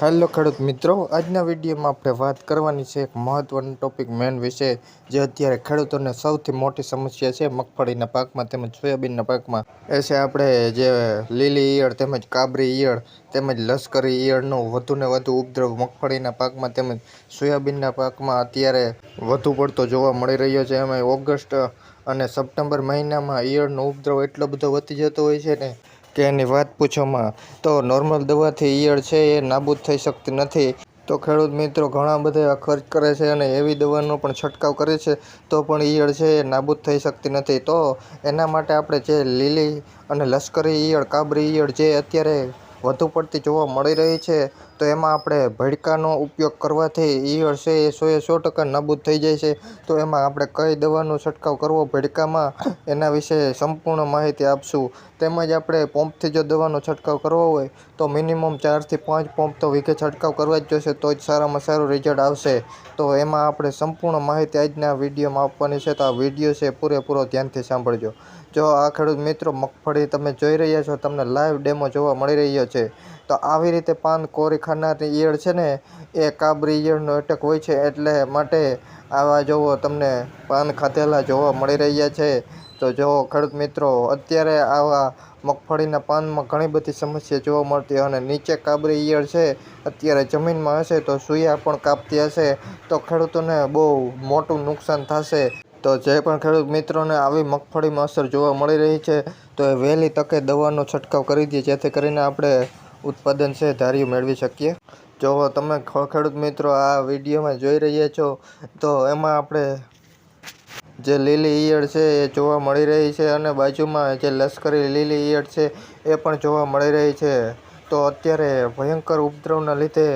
Hello ખેડૂત મિત્રો, આજના વિડીયોમાં આપણે વાત કરવાની છે એક મહત્વનો ટોપિક મેન વિશે જે અત્યારે ખેડૂતોને સૌથી મોટી સમસ્યા છે મગફળીના પાકમાં તેમજ સોયાબીનના પાકમાં. એ છે આપણે જે લીલી ઈયળ તેમજ કાબરી ઈયળ તેમજ લશ્કરી ઈયળનો વધુને વધુ ઉપદ્રવ મગફળીના પાકમાં તેમજ સોયાબીનના પાકમાં અત્યારે વધુ પડતો જોવા મળી રહ્યો છે. એમાં ઓગસ્ટ અને સપ્ટેમ્બર મહિનામાં ઈયળનો ઉપદ્રવ એટલો બધો વધી જતો હોય છે ને કે એની વાત પૂછોમાં તો નોર્મલ દવાથી ઈયળ છે, એ નાબૂદ થઈ શકતી નથી. તો ખેડૂત મિત્રો ઘણા બધા ખર્ચ કરે છે અને એવી દવાનો પણ છંટકાવ કરે છે, તો પણ ઈયળ છે, એ નાબૂદ થઈ શકતી નથી. તો એના માટે આપણે જે લીલી અને લશ્કરી ઈયળ, કાબરી ઈયળ જે અત્યારે વધુ પડતી જોવા મળી રહી છે, તો એમાં આપણે ભડકાનો ઉપયોગ કરવાથી ઈયળ છે એ સોએ સો ટકા નાબૂદ થઈ જાય છે. તો એમાં આપણે કઈ દવાનો છંટકાવ કરવો ભડકામાં, એના વિશે સંપૂર્ણ માહિતી આપશું. તેમજ આપણે પંપથી જો દવાનો છંટકાવ કરવો હોય, તો મિનિમમ ચારથી પાંચ પંપ તો વીઘે છંટકાવ કરવા જ જોશે, તો જ સારામાં સારું રિઝલ્ટ આવશે. તો એમાં આપણે સંપૂર્ણ માહિતી આજના વિડીયોમાં આપવાની છે, તો આ વીડિયો છે પૂરેપૂરો ધ્યાનથી સાંભળજો. જો આ ખેડૂત મિત્રો મગફળી તમે જોઈ રહ્યા છો, તમને લાઈવ ડેમો જોવા મળી રહ્યો છે. તો આવી રીતે પાન કોરી ખાનારની ઈયળ છે ને, એ કાબરી ઈયળનો એટેક હોય છે એટલે માટે આવા જોવો તમને પાન ખાધેલા જોવા મળી રહ્યા છે. તો જો ખેડૂત મિત્રો, અત્યારે આવા મગફળીના પાનમાં ઘણી બધી સમસ્યા જોવા મળતી અને નીચે કાબરી ઈયળ છે, અત્યારે જમીનમાં હશે તો સૂયા પણ કાપતી હશે, તો ખેડૂતોને બહુ મોટું નુકસાન થશે. તો જે પણ ખેડૂત મિત્રોને આવી મગફળીમાં અસર જોવા મળી રહી છે, તો એ વહેલી તકે દવાનો છંટકાવ કરી દઈએ, જેથી કરીને આપણે ઉત્પાદન છે ધાર્યું મેળવી શકીએ. જો તમે ખેડૂત મિત્રો આ વિડીયોમાં જોઈ રહ્યા છો, તો એમાં આપણે જે લીલી ઈયળ છે એ જોવા મળી રહી છે અને બાજુમાં જે લશ્કરી લીલી ઈયળ છે એ પણ જોવા મળી રહી છે. તો અત્યારે ભયંકર ઉપદ્રવના લીધે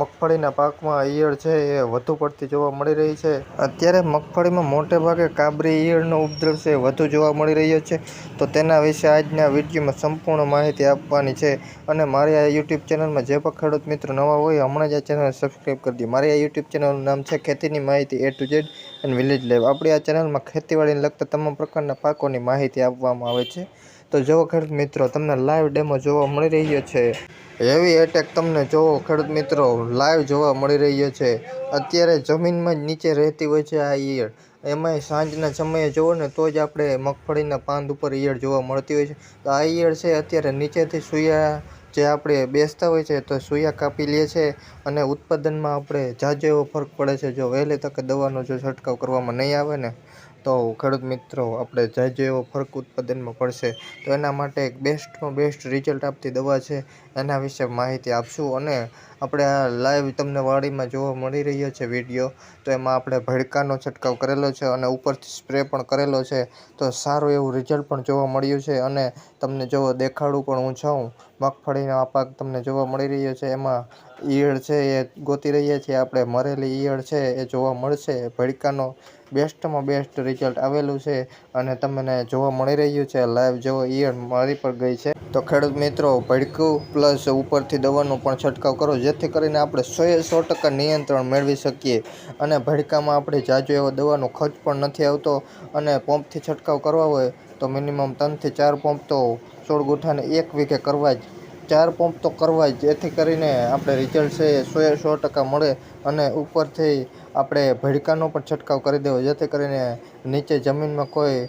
મગફળીના પાકમાં ઈયળ છે એ વધુ પડતી જોવા મળી રહી છે. અત્યારે મગફળીમાં મોટે ભાગે કાબરી ઈયળનો ઉપદ્રવ છે વધુ જોવા મળી રહ્યો છે. તો તેના વિશે આજના વિડીયોમાં સંપૂર્ણ માહિતી આપવાની છે. અને મારી આ યુટ્યુબ ચેનલમાં જે પણ ખેડૂત મિત્રો નવા હોય હમણાં જ આ ચેનલ સબસ્ક્રાઈબ કરી દો. મારી આ યુટ્યુબ ચેનલનું નામ છે ખેતીની માહિતી એ ટુ ઝેડ અને વિલેજ લાઈવ આપણી આ ચેનલમાં ખેતીવાડીને લગતા તમામ પ્રકારના પાકોની માહિતી આપવામાં આવે છે. તો જો ખેડૂત મિત્રો, તમને લાઈવ ડેમો જોવા મળી રહ્યો છે. હેવી એટેક તમને જોવો ખેડૂત મિત્રો લાઈવ જોવા મળી રહ્યો છે. અત્યારે જમીનમાં જ નીચે રહેતી હોય છે આ ઈયળ. એમાંય સાંજના સમયે જુઓ ને તો જ આપણે મગફળીના પાંદ ઉપર ઈયળ જોવા મળતી હોય છે. તો આ ઈયળ છે અત્યારે નીચેથી સૂયા જે આપણે બેસતા હોય છે તો સૂયા કાપી લે છે અને ઉત્પાદનમાં આપણે ઝાઝો એવો ફરક પડે છે. જો વહેલી તકે દવાનો જો છંટકાવ કરવામાં નહીં આવે ને તો ખેડૂત મિત્રો, આપણે ઝાઝો એવો ફરક ઉત્પાદનમાં પડશે, તો એના માટે એક બેસ્ટમાં બેસ્ટ રિઝલ્ટ આપતી દવા છે, એના વિશે માહિતી આપશું અને આપણે આ લાઈવ તમને વાડીમાં જોવા મળી રહ્યો છે વીડિયો તો એમાં આપણે ભડકાનો છંટકાવ કરેલો છે અને ઉપરથી સ્પ્રે પણ કરેલો છે, તો સારું એવું રિઝલ્ટ પણ જોવા મળ્યું છે અને તમને જો દેખાડું પણ હું છું. મગફળીનો આ પાક તમને જોવા મળી રહ્યો છે, એમાં ઈયળ છે એ ગોતી રહ્યા છીએ આપણે, મરેલી ઈયળ છે એ જોવા મળશે, ભડકાનો બેસ્ટમાં બેસ્ટ રિઝલ્ટ આવેલું છે અને તમને જોવા મળી રહ્યું છે, લાઈવ જેવો ઈયળ મારી પર ગઈ છે. તો ખેડૂત મિત્રો, ભડકું પ્લસ ઉપરથી દવાનો પણ છંટકાવ કરો, જેથી કરીને આપણે સોએ સો ટકા નિયંત્રણ મેળવી શકીએ. અને ભડકામાં આપણે જાજો એવો દવાનો ખર્ચ પણ નથી આવતો અને પંપથી છંટકાવ કરવા હોય તો મિનિમમ ત્રણથી ચાર પંપ તો સોળ ગુઠાને એક વીઘે કરવા જ, ચાર પંપ તો કરવા જ. જેથી કરીને આપણે રિઝલ્ટ છે એ સો ટકા મળે અને ઉપરથી આપણે ભડકાનો પણ છંટકાવ કરી દેવો, જેથી કરીને નીચે જમીનમાં કોઈ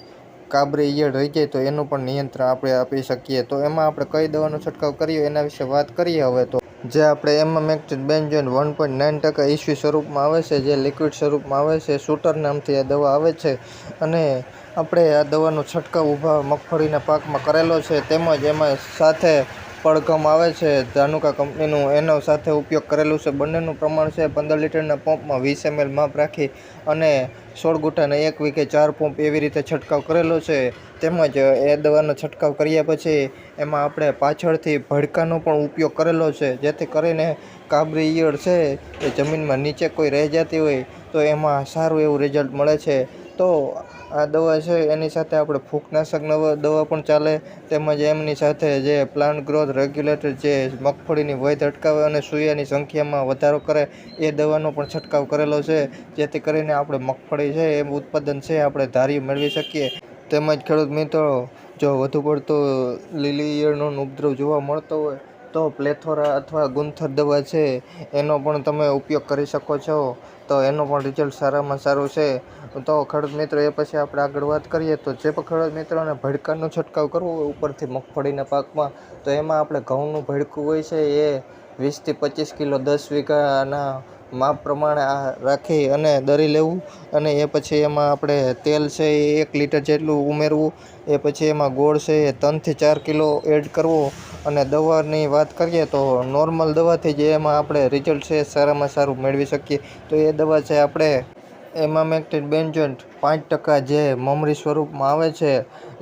કાબરી ઈયળ રહી જાય તો એનું પણ નિયંત્રણ આપણે આપી શકીએ. તો એમાં આપણે કઈ દવાનો છંટકાવ કરીએ, એના વિશે વાત કરીએ હવે તો. જે આપણે એમાં મેક્ટેડ બેન્જોન વન પોઈન્ટ નાઇન ટકા ઈસવી સ્વરૂપમાં આવે છે, જે લિક્વિડ સ્વરૂપમાં આવે છે શૂટર નામથી આ દવા આવે છે. અને આપણે આ દવાનો છંટકાવ ઊભા મગફળીના પાકમાં કરેલો છે, તેમજ એમાં સાથે પડઘમ આવે છે. ધાનુકા કંપનીનું એનો સાથે ઉપયોગ કરેલું છે. બંનેનું પ્રમાણ છે પંદર લીટરના પંપમાં વીસ એમએલ માપ રાખી અને સોળ ગુઠાને એક વીઘે ચાર પંપ એવી રીતે છંટકાવ કરેલો છે. તેમજ એ દવાનો છંટકાવ કર્યા પછી એમાં આપણે પાછળથી ભડકાનો પણ ઉપયોગ કરેલો છે. જેથી કરીને કાબરી ઈયળ છે એ જમીનમાં નીચે કોઈ રહી જતી હોય તો એમાં સારું એવું રિઝલ્ટ મળે છે. તો આ દવા છે, એની સાથે આપણે ફૂગનાશક દવા પણ ચાલે. તેમજ એમની સાથે જે પ્લાન્ટ ગ્રોથ રેગ્યુલેટર જે મગફળીની વય અટકાવે અને સૂયાની સંખ્યામાં વધારો કરે, એ દવાનો પણ છંટકાવ કરેલો છે. જેથી કરીને આપણે મગફળી છે એ ઉત્પાદન છે, આપણે ધારી મેળવી શકીએ. તેમજ ખેડૂત મિત્રો, જો વધુ પડતો લીલી ઈયળનો ઉપદ્રવ જોવા મળતો હોય તો પ્લેથોરા અથવા ગુંથર દવા છે, એનો પણ તમે ઉપયોગ કરી શકો છો. તો એનો પણ રિઝલ્ટ સારામાં સારું છે. તો ખેડૂત મિત્રો, એ પછી આપણે આગળ વાત કરીએ તો જે પણ ખેડૂત મિત્રોને ભડકાનો છંટકાવ કરવો હોય ઉપરથી મગફળીના પાકમાં, તો એમાં આપણે ઘઉંનું ભડકું હોય છે, એ વીસથી પચીસ કિલો દસ વીઘાના માપ પ્રમાણે આ રાખી અને દરી લેવું. અને એ પછી એમાં આપણે તેલ છે, એ એક લીટર જેટલું ઉમેરવું. એ પછી એમાં ગોળ છે, એ ત્રણથી ચાર કિલો એડ કરવો. અને દવાની વાત કરીએ તો નોર્મલ દવાથી જે એમાં આપણે રિઝલ્ટ છે, સારામાં સારું મેળવી શકીએ. તો એ દવા છે આપણે એમામેક્ટિન બેન્જન્ટ પાંચ ટકા જે મમરી સ્વરૂપમાં આવે છે,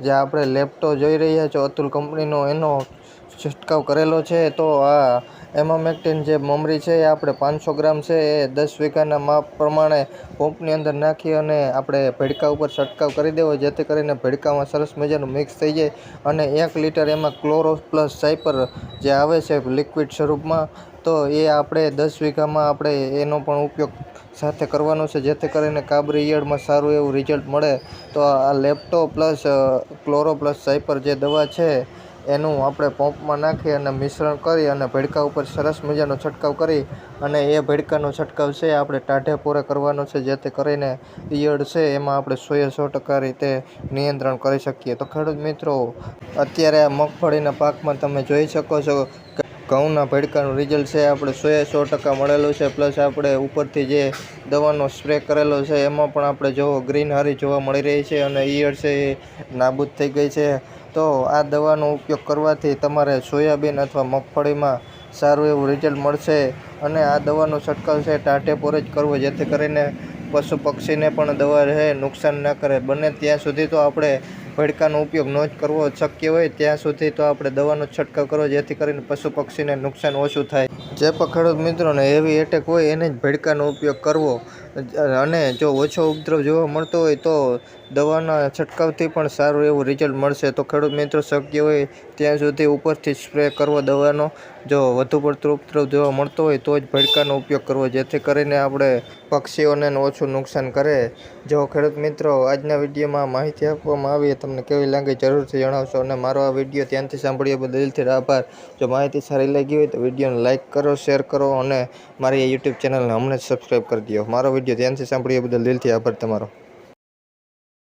જે આપણે લેપટો જોઈ રહ્યા છો, અતુલ કંપનીનો એનો છંટકાવ કરેલો છે, તો આ એમામેક્ટિન જે મમરી છે, એ આપણે પાંચસો ગ્રામ છે, એ દસ વીઘાના માપ પ્રમાણે પંપની અંદર નાખી અને આપણે ભેડકા ઉપર છંટકાવ કરી દેવો, જેથી કરીને ભેડકામાં સરસ મજાનું મિક્સ થઈ જાય અને એક લીટર એમાં ક્લોરો પ્લસ સાઇપર જે આવે છે લિક્વિડ સ્વરૂપમાં, તો એ આપણે દસ વીઘામાં આપણે એનો પણ ઉપયોગ સાથે કરવાનો છે, જેથી કરીને કાબરી ઈયળમાં સારું એવું રિઝલ્ટ મળે. તો આ lepto plus chloro plus cyper જે દવા છે એનું આપણે પંપમાં નાખી અને મિશ્રણ કરી અને ભેડકા ઉપર સરસ મજાનો છંટકાવ કરી અને એ ભેડકાનો છંટકાવ છે આપણે ટાઢે પોરે કરવાનો છે, જેથી કરીને ઈયળ છે એમાં આપણે સોએ સો ટકા રીતે નિયંત્રણ કરી શકીએ. તો ખેડૂત મિત્રો, અત્યારે આ મગફળીના પાકમાં તમે જોઈ શકો છો ઘઉંના ભેડકાનું રિઝલ્ટ છે, આપણે સોએ સો ટકા મળેલું છે, પ્લસ આપણે ઉપરથી જે દવાનો સ્પ્રે કરેલો છે, એમાં પણ આપણે જોવો, ગ્રીનહારી જોવા મળી રહી છે અને ઈયળ છે એ નાબૂદ થઈ ગઈ છે. તો આ દવાનો ઉપયોગ કરવાથી તમારે સોયાબીન અથવા મગફળીમાં સારું એવું રિઝલ્ટ મળશે અને આ દવાનો છંટકાવ છે ટાઢે જ કરવો, જેથી કરીને પશુ પક્ષીને પણ દવા રહે, નુકસાન ના કરે. બને ત્યાં સુધી તો આપણે ભડકાનો ઉપયોગ ન જ કરવો શક્ય હોય, ત્યાં સુધી તો આપણે દવાનો છંટકાવ કરવો, જેથી કરીને પશુ પક્ષીને નુકસાન ઓછું થાય. જે પણ મિત્રોને હેવી એટેક હોય, એને જ ભડકાનો ઉપયોગ કરવો. અને જો ઓછો ઉપદ્રવ જોવા મળતો હોય તો દવાના છંટકાવથી પણ સારું એવું રિઝલ્ટ મળશે. તો ખેડૂત મિત્રો શક્ય હોય ત્યાં સુધી ઉપરથી સ્પ્રે કરવો, દવાનો જો વધુ પડતો ઉપદ્રવ જોવા મળતો હોય, તો જ ભડકાનો ઉપયોગ કરવો. જેથી કરીને આપણે પક્ષીઓને ઓછું નુકસાન કરે. જો ખેડૂત મિત્રો, આજના વિડીયોમાં માહિતી આપવામાં આવી તમને કેવી લાગે, જરૂરથી જણાવશો. અને મારો આ વીડિયો ત્યાંથી સાંભળીએ બદલ દિલથી આભાર. જો માહિતી સારી લાગી હોય, તો વિડીયોને લાઇક કરો, શેર કરો અને મારી યુટ્યુબ ચેનલને હમણાં જ સબસ્ક્રાઈબ કરી દો. મારો વીડિયો ધ્યાનથી સાંભળીએ બદલ દિલથી આભાર તમારો.